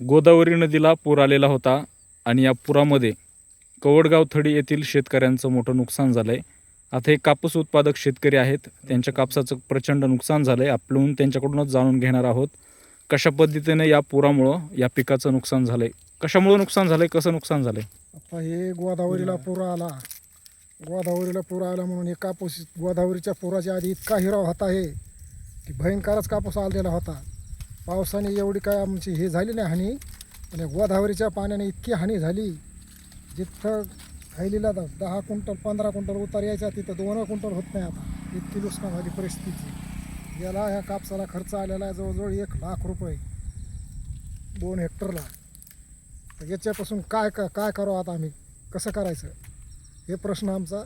गोदावरी नदीला पूर आलेला होता आणि या पुरामध्ये कवडगाव थडी येथील शेतकऱ्यांचं मोठं नुकसान झालं आहे आता हे कापूस उत्पादक शेतकरी आहेत. त्यांच्या कापसाचं प्रचंड नुकसान झालं आहे आपण त्यांच्याकडूनच जाणून घेणार आहोत कशा पद्धतीने या पुरामुळं या पिकाचं नुकसान झालं आहे कशामुळं नुकसान झालं आहे कसं नुकसान झालं आहे आता हे गोदावरीला पूर आला. गोदावरीला पूर आला म्हणून हे कापूस गोदावरीच्या पुराच्या आधी इतका हिराव होता हे की भयंकरच कापूस आलेला होता. पावसाने एवढी काय आमची हे झाली नाही हानी. आणि गोदावरीच्या पाण्याने इतकी हानी झाली. जिथं हैलीला द- दहा क्विंटल पंधरा क्विंटल उतार यायचा तिथं दोन क्विंटल होत नाही आता. इतकी नुकसान झाली परिस्थिती. याला ह्या कापसाला खर्च आलेला आहे जवळजवळ एक लाख रुपये. दोन हेक्टरला. तर याच्यापासून काय क काय करावं आता आम्ही? कसं करायचं? हे प्रश्न आमचा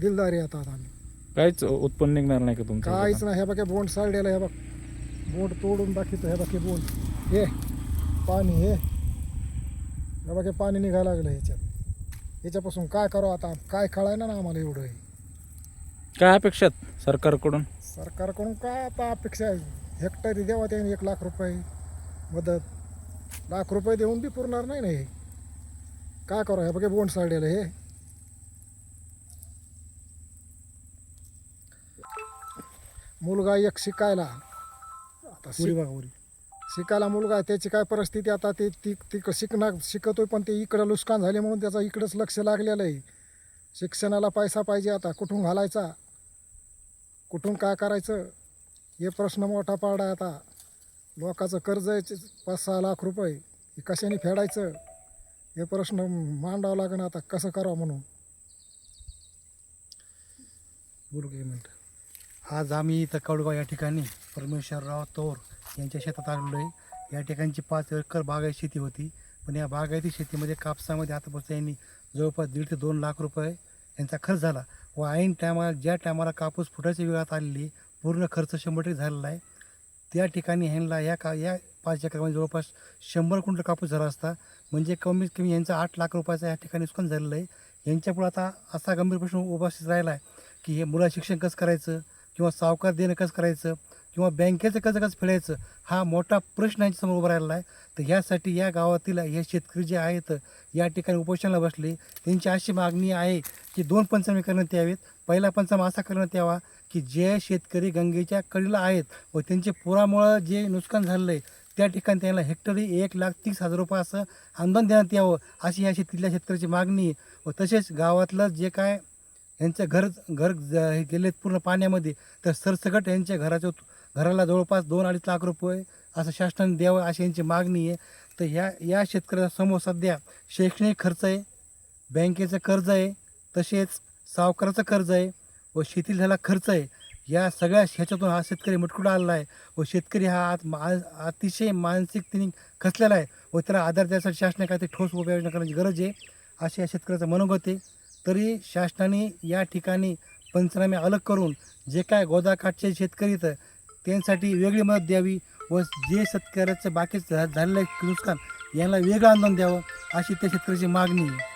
दिलदारी आता आम्ही. काहीच उत्पन्न निघणार नाही का तुमचं काहीच नाही. हे बघ बोंड सारडेला हे बघ. बोंड तोडून दाखवतो हे हे बोंड हे पाणी हे. हे बघ हे पाणी निघायला लागलं ह्याच्यात. याच्यापासून काय करावं आता? काय कळायना ना आम्हाला एवढं. हे काय अपेक्षात सरकारकडून? सरकारकडून काय आता अपेक्षा आहे? हेक्टरी द्यावा त्याने एक लाख रुपये मदत. लाख रुपये देऊन बी पुरणार नाही ना हे. काय करा हे बघे बोंड सारडेलं हे. मुलगा एक शिकायला. आता शिक- शिकायला मुलगा आहे त्याची काय परिस्थिती आता ते ती ती शिकणार शिकतोय पण ते इकडं नुकसान झाले म्हणून त्याचं इकडंच लक्ष लागलेलं आहे. शिक्षणाला पैसा पाहिजे आता कुठून घालायचा? कुठून काय करायचं? हे प्रश्न मोठा पाडा आहे आता. लोकांचं कर्ज आहे पाच सहा लाख रुपये. हे कशाने फेडायचं? हे प्रश्न मांडावं लागेल आता कसं करावं म्हणून? बोलू की मिनटं आज आम्ही इथं कवडगाव या ठिकाणी परमेश्वरराव तोर यांच्या शेतात आलेलो आहे. या ठिकाणची पाच एकर बागायत शेती होती. पण या बागायती शेतीमध्ये कापसामध्ये आतापासून यांनी जवळपास दीड ते दोन लाख रुपये यांचा खर्च झाला व ऐन टायमाला ज्या टायमाला कापूस फुटायच्या वेळात आलेली पूर्ण खर्च शंभर टक्के झालेला आहे. त्या ठिकाणी ह्यांना या का या पाच एकरमध्ये जवळपास शंभर क्विंटल कापूस झाला असता. म्हणजे कमीत कमी यांचा आठ लाख रुपयाचा या ठिकाणी नुकसान झालेलं आहे. यांच्यापुढे आता असा गंभीर प्रश्न उपस्थित राहिला आहे की हे मुला शिक्षण कसं करायचं? किंवा सावकार देणं कसं करायचं? किंवा बँकेचं कसं कसं फेडायचं हा मोठा प्रश्न यांच्यासमोर उभा राहिलेला आहे. तर ह्यासाठी या गावातील हे शेतकरी जे आहेत या ठिकाणी उपोषणाला बसले. त्यांची अशी मागणी आहे की दोन पंचनामे करण्यात यावेत. पहिला पंचनामा असा करण्यात यावा की जे शेतकरी गंगेच्या कडीला आहेत व त्यांचे पुरामुळं जे नुकसान झालेलं आहे त्या ठिकाणी त्यांना हेक्टरी एक लाख तीस हजार रुपये असं अनुदान देण्यात यावं अशी या शेतीतल्या शेतकऱ्याची मागणी. व तसेच गावातलं जे काय यांच्या घर घर हे गेलेत पूर्ण पाण्यामध्ये. तर सरसकट यांच्या घराच्या घराला जवळपास दोन अडीच लाख रुपये असं शासनाने द्यावं अशी यांची मागणी आहे. तर ह्या या शेतकऱ्यासमोर सध्या शैक्षणिक खर्च आहे बँकेचं कर्ज आहे तसेच सावकाराचं कर्ज आहे व शेतीला झाला खर्च आहे. या सगळ्या ह्याच्यातून हा शेतकरी मुटकुडा आलेला आहे व शेतकरी हा आत मा अतिशय मानसिकतेने खचलेला आहे व त्याला आधार द्यासाठी शासनाने काहीतरी ठोस उपाययोजना करण्याची गरज आहे अशी या शेतकऱ्याचं मनोगत आहे. तरी शासनाने या ठिकाणी पंचनामे अलग करून जे काय गोदाकाठचे शेतकरी तर त्यांसाठी वेगळी मदत द्यावी व जे शेतकऱ्याचं बाकी झालेलं आहे नुकसान यांना वेगळं आंदोलन द्यावं अशी त्या शेतकऱ्याची मागणी आहे.